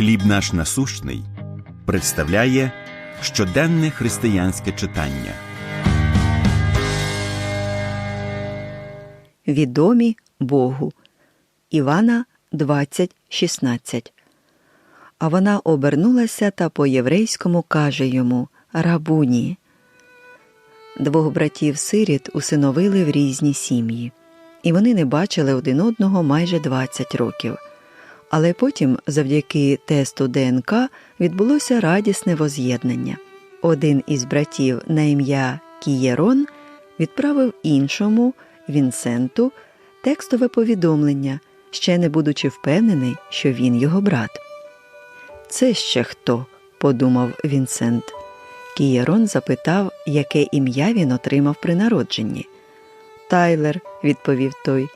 Хліб наш насущний представляє щоденне християнське читання. Відомі Богу. Івана 20.16. А вона обернулася та по-єврейському каже йому Рабуні. Двох братів сиріт усиновили в різні сім'ї, і вони не бачили один одного майже 20 років. Але потім, завдяки тесту ДНК, відбулося радісне воз'єднання. Один із братів на ім'я Кієрон відправив іншому Вінсенту текстове повідомлення, ще не будучи впевнений, що він його брат. Це ще хто? подумав Вінсент. Кієрон запитав, яке ім'я він отримав при народженні. Тайлер, відповів той,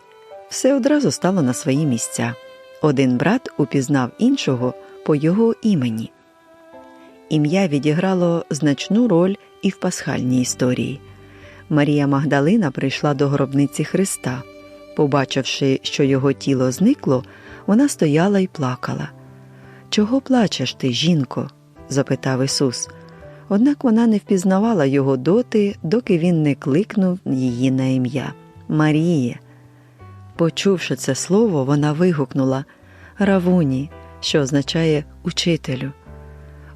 все одразу стало на свої місця. Один брат упізнав іншого по його імені. Ім'я відіграло значну роль і в пасхальній історії. Марія Магдалина прийшла до гробниці Христа. Побачивши, що його тіло зникло, вона стояла і плакала. Чого плачеш ти, жінко? запитав Ісус. Однак вона не впізнавала його доти, доки він не кликнув її на ім'я Маріє. Почувши це слово, вона вигукнула Равуні, що означає учителю.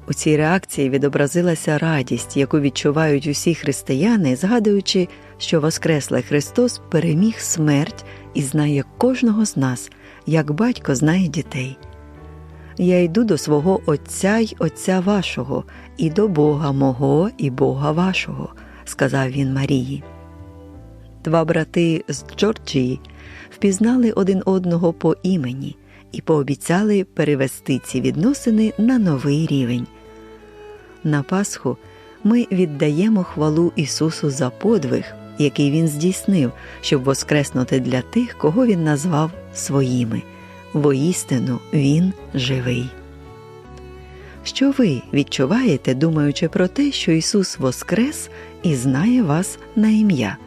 У цій реакції відобразилася радість, яку відчувають усі християни, згадуючи, що Воскреслий Христос переміг смерть і знає кожного з нас, як батько знає дітей. Я йду до свого Отця й Отця вашого, і до Бога мого і Бога вашого, сказав він Марії. Два брати з Джорджії впізнали один одного по імені і пообіцяли перевести ці відносини на новий рівень. На Пасху ми віддаємо хвалу Ісусу за подвиг, який Він здійснив, щоб воскреснути для тих, кого Він назвав своїми. Воістину Він живий. Що ви відчуваєте, думаючи про те, що Ісус Воскрес і знає вас на ім'я?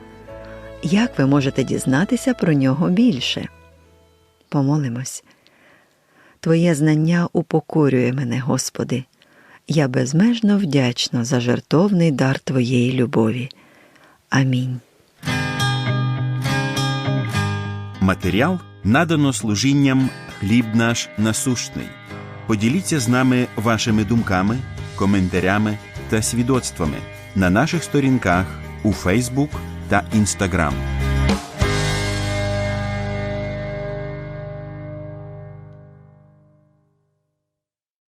Як ви можете дізнатися про нього більше? Помолимось. Твоє знання упокорює мене, Господи. Я безмежно вдячна за жертовний дар Твоєї любові. Амінь. Матеріал надано служінням Хліб наш насущний. Поділіться з нами вашими думками, коментарями та свідоцтвами на наших сторінках у Фейсбук та Інстаграм.